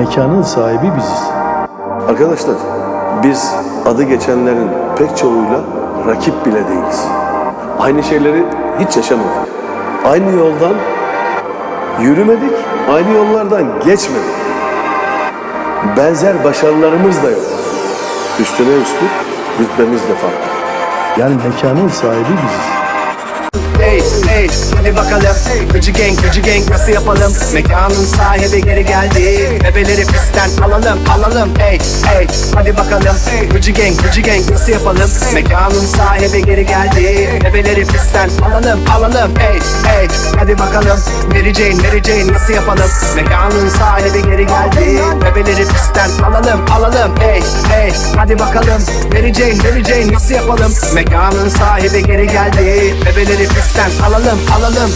mekanın sahibi biziz. Arkadaşlar biz adı geçenlerin pek çoğuyla rakip bile değiliz. Aynı şeyleri hiç yaşamadık. Aynı yoldan yürümedik, aynı yollardan geçmedik. Benzer başarılarımız da yok. Üstüne üstlük rütbemiz de farklı. Yani mekanın sahibi biziz. Hey hey hadi bakalım. Gıcı gang gıcı gang nasıl yapalım? Mekanın sahibi geri geldi. Bebeleri pistten alalım alalım. Hey hey. Hadi bakalım. Gıcı gang gıcı gang nasıl yapalım? Mekanın sahibi geri geldi. Bebeleri pistten alalım alalım. Hey hey. Hadi bakalım. Mary Jane Mary Jane nasıl yapalım? Mekanın sahibi geri geldi Pistten alalım alalım. Hey hey. Hadi bakalım. Mary Jane nasıl yapalım? Mekanın sahibi geri geldi. Bebeleri pistten alalım alalım